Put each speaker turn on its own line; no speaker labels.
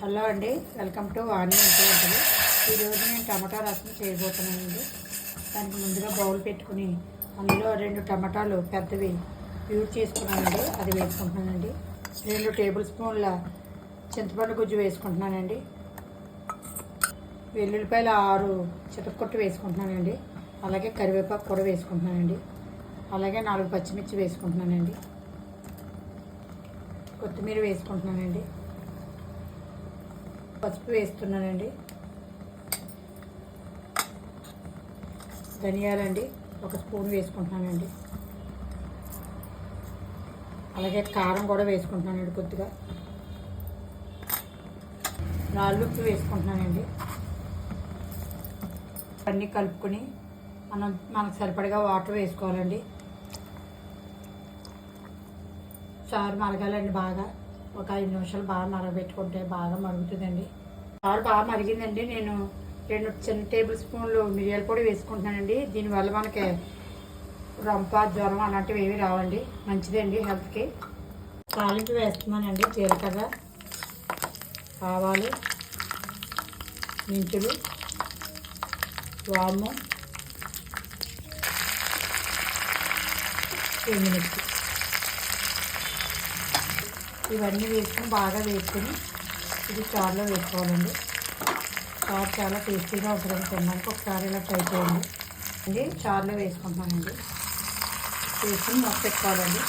Hello అండి welcome to onion ఇంటి వంటలు ఈరోజు నేను టమాటా రసం చేయబోతున్నానండి. దానికి ముందుగా బౌల్ పెట్టుకుని అందులో రెండు టమాటాలు పెద్దవి ప్యూర్ చేసుకున్నానండి అది వేసుకుంటున్నానండి. రెండు టేబుల్ స్పూన్ల చింతపండు గుజ్జు వేసుకుంటున్నానండి. వెల్లుల్లిపాయలు ఆరు చితకొట్టు వేసుకుంటున్నానండి. అలాగే కరివేపాకు కూడా వేసుకుంటున్నానండి. అలాగే నాలుగు పచ్చిమిర్చి వేసుకుంటున్నానండి. కొత్తిమీర వేసుకుంటున్నానండి. పసుపు వేస్తున్నానండి. ధనియాలండి ఒక స్పూన్ వేసుకుంటున్నానండి. అలాగే కారం కూడా వేసుకుంటున్నానండి కొద్దిగా. రాళ్ళుప్పు వేసుకుంటున్నానండి. అన్నీ కలుపుకొని మనం మనకు సరిపడగా వాటర్ వేసుకోవాలండి. చారు మరగాలండి బాగా. ఒక ఐదు నిమిషాలు బాగా మరగబెట్టుకుంటే బాగా మరుగుతుందండి. చారు బాగా మరిగిందండి. నేను రెండు చిన్న టేబుల్ స్పూన్లు మిరియాల పొడి వేసుకుంటున్నానండి. దీనివల్ల మనకి రొంప జ్వరం అలాంటివి ఏమి రావండి. మంచిదండి హెల్త్కి. తాలింపు వేస్తున్నానండి. జీలకర్ర ఆవాలు మెంతులు వాము ఎండుమిర్చి. ఇవన్నీ వేసుకుని బాగా వేసుకుని ఇది చారులో వేసుకోవాలండి. చారు చాలా టేస్టీగా ఉంటుంది తినడానికి. ఒకసారి ఇలా ట్రై చేయండి. అండి చారులో వేసుకుంటానండి వేసుకుని మొక్క పెట్టుకోవాలండి